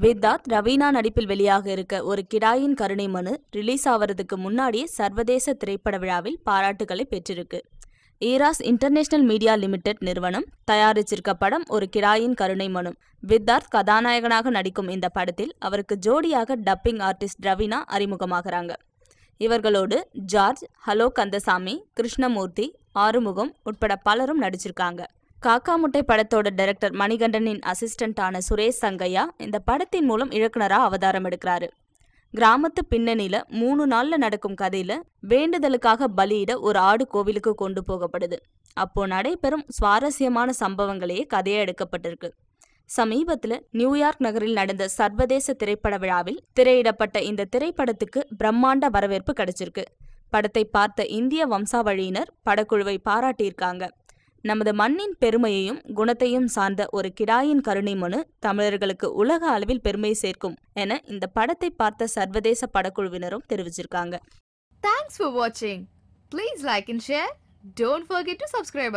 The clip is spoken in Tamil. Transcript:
வித்தார்த் ரவீனா நடிப்பில் வெளியாக இருக்க ஒரு கிடாயின் கருணை மனு ரிலீஸ் ஆவறதுக்கு முன்னாடியே சர்வதேச திரைப்பட விழாவில் பாராட்டுகளை பெற்றிருக்கு. ஈராஸ் இன்டர்நேஷனல் மீடியா லிமிடெட் நிறுவனம் தயாரிச்சிருக்க படம் ஒரு கிடாயின் கருணை மனு. வித்தார்த் கதாநாயகனாக நடிக்கும் இந்த படத்தில் அவருக்கு ஜோடியாக டப்பிங் ஆர்டிஸ்ட் ரவீனா அறிமுகமாகிறாங்க. இவர்களோடு ஜார்ஜ் ஹலோ கந்தசாமி கிருஷ்ணமூர்த்தி ஆறுமுகம் உட்பட பலரும் நடிச்சிருக்காங்க. காக்கா முட்டை படத்தோட டைரக்டர் மணிகண்டனின் அசிஸ்டண்டான சுரேஷ் சங்கையா இந்த படத்தின் மூலம் இயக்குனராக அவதாரம் எடுக்கிறாரு. கிராமத்து பின்னணியில மூணு நாள்ல நடக்கும் கதையில வேண்டுதலுக்காக பலியிட ஒரு ஆடு கோவிலுக்கு கொண்டு போகப்படுது. அப்போ நடைபெறும் சுவாரஸ்யமான சம்பவங்களையே கதையா எடுக்கப்பட்டிருக்கு. சமீபத்தில் நியூயார்க் நகரில் நடந்த சர்வதேச திரைப்பட விழாவில் திரையிடப்பட்ட இந்த திரைப்படத்துக்கு பிரம்மாண்ட வரவேற்பு கிடைச்சிருக்கு. படத்தை பார்த்த இந்திய வம்சாவழியினர் படக்குழுவை பாராட்டியிருக்காங்க. நமது மண்ணின் பெருமையையும் குணத்தையும் சார்ந்த ஒரு கிடாயின் கருணை மனு தமிழர்களுக்கு உலக அளவில் பெருமை சேர்க்கும் என இந்த படத்தை பார்த்த சர்வதேச படக்குழுவினரும் தெரிவிச்சிருக்காங்க. தேங்க்ஸ் ஃபார் வாட்சிங் please like and share don't forget to subscribe.